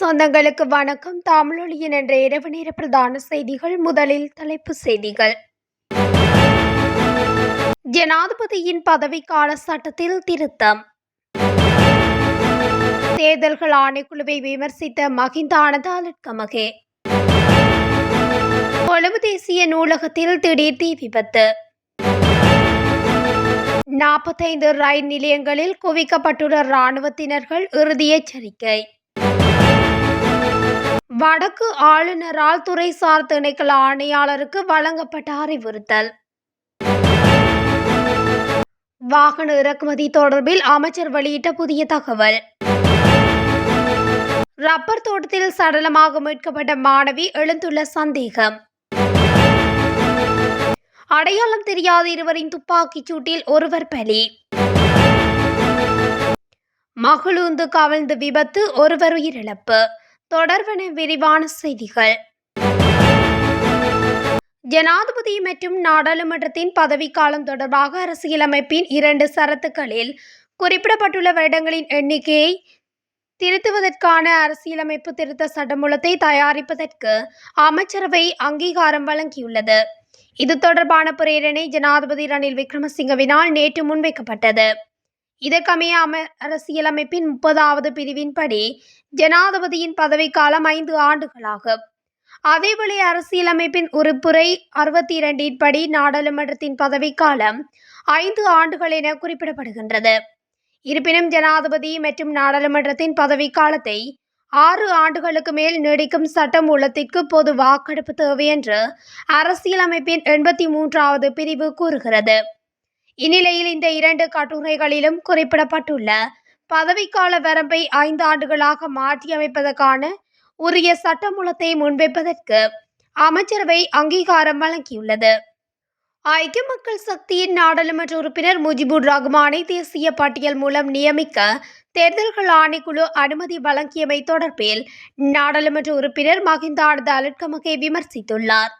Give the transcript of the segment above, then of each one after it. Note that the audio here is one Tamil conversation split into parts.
சொந்தங்களுக்கு வணக்கம். தமிழொலியின் என்ற இரவு நேர பிரதான செய்திகள் முதலில் தலைப்பு செய்திகள். ஜனாதிபதியின் பதவிக்கால சட்டத்தில் திருத்தம். தேர்தல்கள் ஆணைக்குழுவை விமர்சித்த மகிந்த ஆனந்தாலட்கமகே கொழும்பு தேசிய நூலகத்தில் திடீர் தீ விபத்து. நாற்பத்தைந்து ரயில் நிலையங்களில் குவிக்கப்பட்டுள்ள இராணுவத்தினர்கள் இறுதி எச்சரிக்கை. வடக்கு ஆளுநரால் துறைசார் திணைக்கள ஆணையாளருக்கு வழங்கப்பட்ட அறிவுறுத்தல். வாகன இறக்குமதி தொடர்பில் அமைச்சர் வெளியிட்ட புதிய தகவல். ரப்பர் தோட்டத்தில் சடலமாக மீட்கப்பட்ட மாணவி எழுந்துள்ள சந்தேகம். அடையாளம் தெரியாத இருவரின் துப்பாக்கிச் சூட்டில் ஒருவர் பலி. மகளுந்து கவிழ்ந்து விபத்து ஒருவர் உயிரிழப்பு. தொடர்பென விரிவான செய்திகள். ஜனாதிபதி மற்றும் நாடாளுமன்றத்தின் பதவிக்காலம் தொடர்பாக அரசியலமைப்பின் இரண்டு சரத்துக்களில் குறிப்பிடப்பட்டுள்ள வருடங்களின் எண்ணிக்கையை திருத்துவதற்கான அரசியலமைப்பு திருத்த சட்டமூலத்தை தயாரிப்பதற்கு அமைச்சரவை அங்கீகாரம் வழங்கியுள்ளது. இது தொடர்பான பிரேரணை ஜனாதிபதி ரணில் விக்ரமசிங்கவினால் நேற்று முன்வைக்கப்பட்டது. இதற்கமைய அம அரசியலமைப்பின் முப்பதாவது பிரிவின்படி ஜனாதிபதியின் பதவிக்காலம் ஐந்து ஆண்டுகளாகும். அதேவேளை அரசியலமைப்பின் உறுப்புரை அறுபத்தி இரண்டின் படி நாடாளுமன்றத்தின் பதவிக்காலம் ஐந்து ஆண்டுகள் என குறிப்பிடப்படுகின்றது. இருப்பினும் ஜனாதிபதி மற்றும் நாடாளுமன்றத்தின் பதவிக்காலத்தை ஆறு ஆண்டுகளுக்கு மேல் நீடிக்கும் சட்டம் உள்ளத்திற்கு பொது வாக்கெடுப்பு தேவை என்று அரசியலமைப்பின் எண்பத்தி மூன்றாவது பிரிவு கூறுகிறது. இந்நிலையில் இந்த இரண்டு கட்டுரைகளிலும் குறிப்பிடப்பட்டுள்ள பதவிக்கால வரம்பை ஐந்து ஆண்டுகளாக மாற்றியமைப்பதற்கான உரிய சட்டமூலத்தை முன்வைப்பதற்கு அமைச்சரவை அங்கீகாரம் வழங்கியுள்ளது. ஐக்கிய மக்கள் சக்தியின் நாடாளுமன்ற உறுப்பினர் முஜிபுர் ரஹ்மானை தேசிய பட்டியல் மூலம் நியமிக்க தேர்தல்கள் ஆணைக்குழு அனுமதி வழங்கியமை தொடர்பில் நாடாளுமன்ற உறுப்பினர் மகிந்தானந்த அலுட்கமகை விமர்சித்துள்ளார்.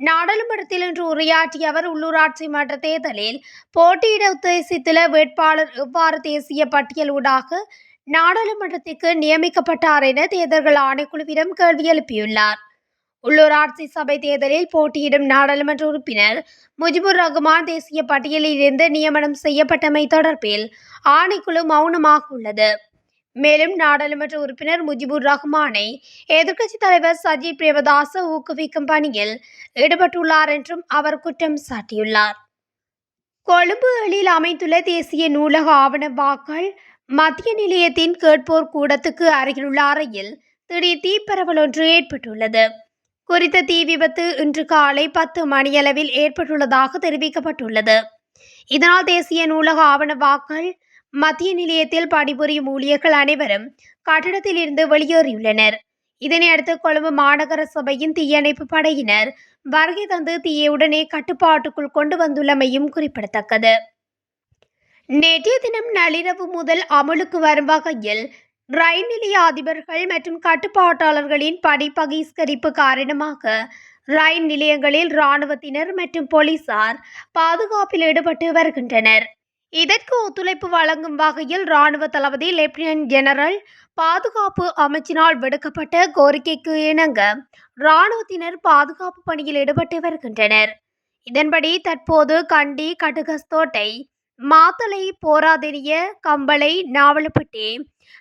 நாடாளுமன்றத்தில் இன்று உரையாற்றிய அவர் உள்ளூராட்சி மன்ற தேர்தலில் போட்டியிட உத்தேசித்துள்ள வேட்பாளர் எவ்வாறு தேசிய பட்டியல் ஊடாக நாடாளுமன்றத்திற்கு நியமிக்கப்பட்டார் என தேர்தல்கள் ஆணைக்குழுவிடம் கேள்வி எழுப்பியுள்ளார். உள்ளூராட்சி சபை தேர்தலில் போட்டியிடும் நாடாளுமன்ற உறுப்பினர் முஜிபுர் ரகுமான் தேசிய பட்டியலில் இருந்து நியமனம் செய்யப்பட்டமை தொடர்பில் ஆணைக்குழு மௌனமாக உள்ளது. மேலும் நாடாளுமன்ற உறுப்பினர் முஜிபுர் ரஹ்மானை எதிர்க்கட்சித் தலைவர் சஜித் பிரேமதாச ஊக்குவிக்கும் பணியில் ஈடுபட்டுள்ளார் என்றும் அவர் குற்றம் சாட்டியுள்ளார். கொழும்பு எழில் அமைந்துள்ள தேசிய நூலக ஆவண வாக்கள் மத்திய நிலையத்தின் கேட்போர் கூடத்துக்கு அருகிலுள்ள அறையில் திடீர் தீப்பரவல் ஒன்று ஏற்பட்டுள்ளது. குறித்த தீ விபத்து இன்று காலை பத்து மணியளவில் ஏற்பட்டுள்ளதாக தெரிவிக்கப்பட்டுள்ளது. இதனால் தேசிய நூலக ஆவண வாக்கள் மத்திய நிலையத்தில் பணிபுரியும் ஊழியர்கள் அனைவரும் கட்டடத்தில் இருந்து வெளியேறியுள்ளனர் இதனையடுத்து கொழும்பு மாநகர சபையின் தீயணைப்பு படையினர் வருகை தந்து தீயை உடனே கட்டுப்பாட்டுக்குள் கொண்டு வந்துள்ளமையும் குறிப்பிடத்தக்கது. நேற்றைய தினம் நள்ளிரவு முதல் அமலுக்கு வரும் வகையில் ரயில் நிலைய அதிபர்கள் மற்றும் கட்டுப்பாட்டாளர்களின் பணி பகிஷ்கரிப்பு காரணமாக ரயில் நிலையங்களில் இராணுவத்தினர் மற்றும் போலீசார் பாதுகாப்பில் ஈடுபட்டு வருகின்றனர். இதற்கு ஒத்துழைப்பு வழங்கும் வகையில் ராணுவ தளபதி லெப்டினன்ட் ஜெனரல் பாதுகாப்பு அமைச்சினால் விடுக்கப்பட்ட கோரிக்கைக்கு இணங்க இராணுவத்தினர் பாதுகாப்பு பணியில் ஈடுபட்டு வருகின்றனர். இதன்படி தற்போது கண்டி கடுகஸ்தோட்டை மாத்தளை போராதெரிய கம்பளை நாவலப்பட்டி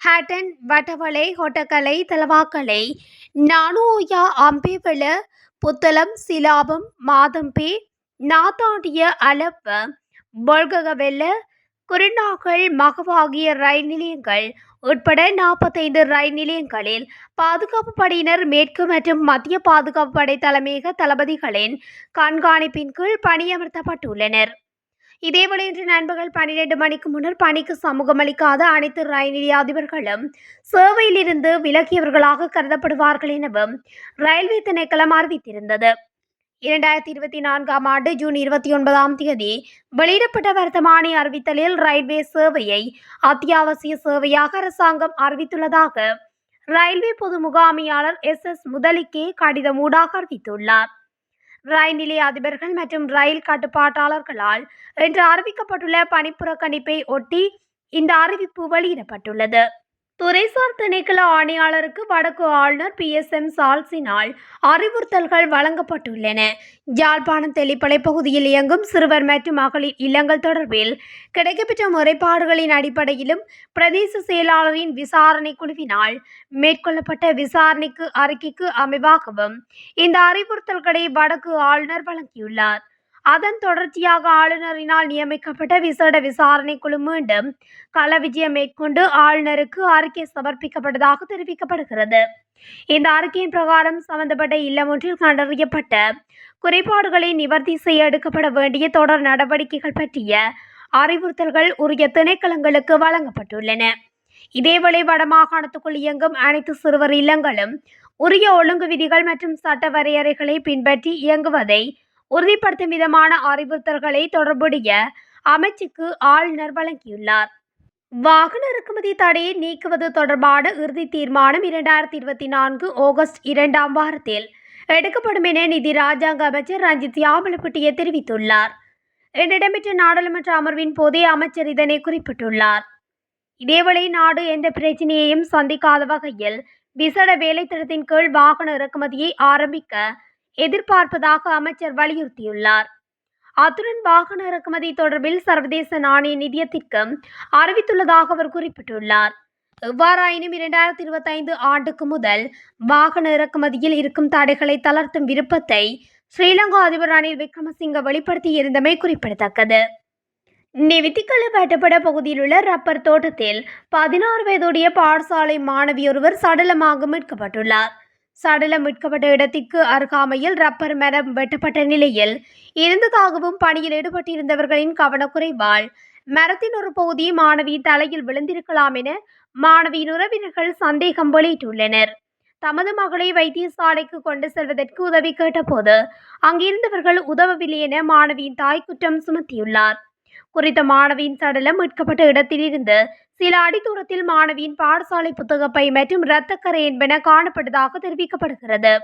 ஹேட்டன் வட்டவளை ஹொட்டக்கலை தலவாக்கலை நானூயா அம்பேவள புத்தளம் சிலாபம் மாதம்பே நாத்தாண்டிய அலப்ப பொல்ககவெல்ல குருநாகல் மகவாகிய ரயில் நிலையங்கள் உட்பட நாற்பத்தைந்து ரயில் நிலையங்களில் பாதுகாப்பு படையினர் மேற்கு மற்றும் மத்திய பாதுகாப்பு படை தலைமையக தளபதிகளின் கண்காணிப்பின் கீழ் பணியமர்த்தப்பட்டுள்ளனர். இதேவேளை இன்று நண்பகல் பன்னிரண்டு மணிக்கு முன்னர் பணிக்கு சமூகமளிக்காத அனைத்து ரயில் நிலைய அதிபர்களும் சேவையிலிருந்து விலகியவர்களாக கருதப்படுவார்கள் எனவும் ரயில்வே திணைக்களம் அறிவித்திருந்தது. இரண்டாயிரத்தி இருபத்தி நான்காம் ஆண்டு ஜூன் இருபத்தி ஒன்பதாம் தேதி வெளியிடப்பட்ட வர்த்தமானி அறிவித்தலில் ரயில்வே சேவையை அத்தியாவசிய சேவையாக அரசாங்கம் அறிவித்துள்ளதாக ரயில்வே பொது முகாமையாளர் எஸ் எஸ் முதலிக்கே கடிதம் ஊடாக அறிவித்துள்ளார். ரயில் நிலைய அதிபர்கள் மற்றும் ரயில் கட்டுப்பாட்டாளர்களால் இன்று அறிவிக்கப்பட்டுள்ள பணிப்புறக்கணிப்பை ஒட்டி இந்த அறிவிப்பு வெளியிடப்பட்டுள்ளது. துறைசார் திணைக்கள ஆணையாளருக்கு வடக்கு ஆளுநர் பி. எஸ். எம். சால்சினால் அறிவுறுத்தல்கள் வழங்கப்பட்டுள்ளன. யாழ்ப்பாணம் தெளிப்பளை பகுதியில் இயங்கும் சிறுவர் மற்றும் மகளிர் இல்லங்கள் தொடர்பில் கிடைக்கப்பெற்ற முறைப்பாடுகளின் அடிப்படையிலும் பிரதேச செயலாளரின் விசாரணை குழுவினால் மேற்கொள்ளப்பட்ட விசாரணைக்கு அறிக்கைக்கு அமைவாகவும் இந்த அறிவுறுத்தல்களை வடக்கு ஆளுநர் வழங்கியுள்ளார். அதன் தொடர்ச்சியாக ஆளுநரினால் நியமிக்கப்பட்ட விசேட விசாரணை குழு மீண்டும் கள விஜயம் மேற்கொண்டு ஆளுநருக்கு அறிக்கை சமர்ப்பிக்கப்பட்டதாக தெரிவிக்கப்படுகிறது. இந்த அறிக்கையின் பிரகாரம் சம்பந்தப்பட்ட இல்லம் ஒன்றில் கண்டறியப்பட்ட குறைபாடுகளை நிவர்த்தி செய்ய எடுக்கப்பட வேண்டிய தொடர் நடவடிக்கைகள் பற்றிய அறிவுறுத்தல்கள் உரிய திணைக்களங்களுக்கு வழங்கப்பட்டுள்ளன. இதேவேளை வடமாகாணத்துக்குள் இயங்கும் அனைத்து சிறுவர் இல்லங்களும் உரிய ஒழுங்கு விதிகள் மற்றும் சட்ட வரையறைகளை பின்பற்றி இயங்குவதை உறுதிப்படுத்தும் விதமான அறிவுறுத்தல்களை தொடர்புடைய அமைச்சுக்கு ஆளுநர் வழங்கியுள்ளார். வாகன இறக்குமதி தடையை நீக்குவது தொடர்பான இறுதி தீர்மானம் இரண்டாயிரத்தி இருபத்தி நான்கு ஆகஸ்ட் இரண்டாம் வாரத்தில் எடுக்கப்படும் என நிதி ராஜாங்க அமைச்சர் ரஞ்சித் யாமலப்பட்டிய தெரிவித்துள்ளார். இன்று இடம்பெற்ற நாடாளுமன்ற அமர்வின் போதே அமைச்சர் இதனை குறிப்பிட்டுள்ளார். இதேவேளை நாடு எந்த பிரச்சனையையும் சந்திக்காத வகையில் விசேட வேலை திட்டத்தின் கீழ் வாகன இறக்குமதியை ஆரம்பிக்க எதிர்பார்ப்பதாக அமைச்சர் வலியுறுத்தியுள்ளார். அத்துடன் வாகன இறக்குமதி தொடர்பில் சர்வதேச நாணய நிதியத்திற்கும் அறிவித்துள்ளதாக அவர் குறிப்பிட்டுள்ளார். எவ்வாறாயினும் இரண்டாயிரத்தி இருபத்தைந்து ஆண்டுக்கு முதல் வாகன இறக்குமதியில் இருக்கும் தடைகளை தளர்த்தும் விருப்பத்தை ஸ்ரீலங்கா அதிபர் ரணில் விக்ரமசிங்க வெளிப்படுத்தியிருந்தமை குறிப்பிடத்தக்கது. நெவித்திக்கல வேட்டப்பட பகுதியில் உள்ள ரப்பர் தோட்டத்தில் பதினாறு வயதுடைய பாடசாலை மாணவியொருவர் சடலமாக மீட்கப்பட்டுள்ளார். சடலம் மீட்கப்பட்ட இடத்திற்கு அருகாமையில் ரப்பர் மரம் வெட்டப்பட்ட நிலையில் இருந்ததாகவும் பணியில் ஈடுபட்டிருந்தவர்களின் கவனக்குறைவால் மரத்தின் ஒரு பகுதி மாணவி தலையில் விழுந்திருக்கலாம் என மாணவியின் உறவினர்கள் சந்தேகம் வெளியிட்டுள்ளனர். தமது மகளை வைத்தியசாலைக்கு கொண்டு செல்வதற்கு உதவி கேட்டபோது அங்கிருந்தவர்கள் உதவவில்லை என மாணவியின் தாய் குற்றம் சுமத்தியுள்ளார். குறித்த மாணவியின் சடலம் மீட்கப்பட்ட இடத்திலிருந்து சில அடி தூரத்தில் மாணவியின் பாடசாலை புத்தகப்பை மற்றும் இரத்தக்கரை என்பன காணப்பட்டதாக தெரிவிக்கப்படுகிறது.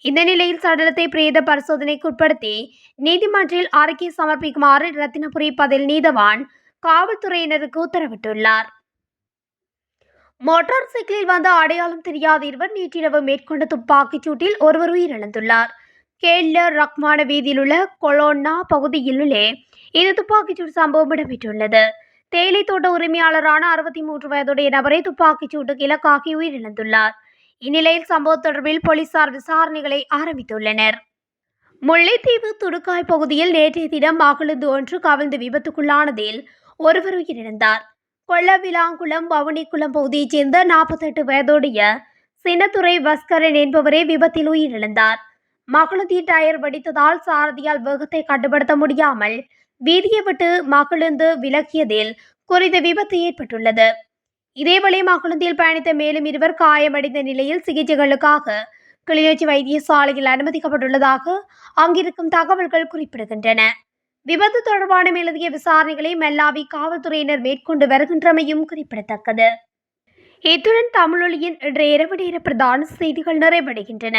இந்த நிலையில் சடலத்தை பிரேத பரிசோதனைக்கு உட்படுத்தி நீதிமன்றில் அறிக்கை சமர்ப்பிக்குமாறு ரத்தினபுரி பதில் நீதவான் காவல்துறையினருக்கு உத்தரவிட்டுள்ளார். மோட்டார் சைக்கிளில் வந்த அடையாளம் தெரியாத இருவர் நேற்றிரவு மேற்கொண்ட துப்பாக்கிச் சூட்டில் ஒருவர் உயிரிழந்துள்ளார். கேல்ல ரக்மான வீதியில் உள்ள கொலோன்னா பகுதியிலுள்ளே இந்த துப்பாக்கிச்சூடு சம்பவம் இடம்பெற்றுள்ளது தேயிலை தோட்ட உரிமையாளரான அறுபத்தி மூன்று வயதுடைய நபரை துப்பாக்கிச்சூட்டு இலக்காகி உயிரிழந்துள்ளார் இந்நிலையில் சம்பவம் தொடர்பில் போலீசார் விசாரணைகளை ஆரம்பித்துள்ளனர் முல்லைத்தீவு துடுக்காய் பகுதியில் நேற்றைய தினம் மகளுந்து ஒன்று கவிழ்ந்து விபத்துக்குள்ளானதில் ஒருவர் உயிரிழந்தார் கொள்ளவிலாங்குளம் வவுனிக்குளம் பகுதியைச் சேர்ந்த நாற்பத்தெட்டு வயதுடைய சின்னத்துறை பஸ்கரன் என்பவரே விபத்தில் உயிரிழந்தார் மகளுந்தி டயர் வெடித்ததால் சாரதியால் வேகத்தை கட்டுப்படுத்த முடியாமல் வீதியை விட்டு மகிழுந்து விலகியதில் குறித்த விபத்து ஏற்பட்டுள்ளது. இதேவேளை மகளுந்தியில் பயணித்த மேலும் இருவர் காயமடைந்த நிலையில் சிகிச்சைகளுக்காக கிளிநொச்சி வைத்தியசாலையில் அனுமதிக்கப்பட்டுள்ளதாக அங்கிருக்கும் தகவல்கள் குறிப்பிடுகின்றன. விபத்து தொடர்பான மேலதிக விசாரணைகளை மெல்லாவி காவல்துறையினர் மேற்கொண்டு வருகின்றமையும் குறிப்பிடத்தக்கது. இத்துடன் தமிழொலியின் இன்றைய இரவு நேர பிரதான செய்திகள் நிறைவடைகின்றன.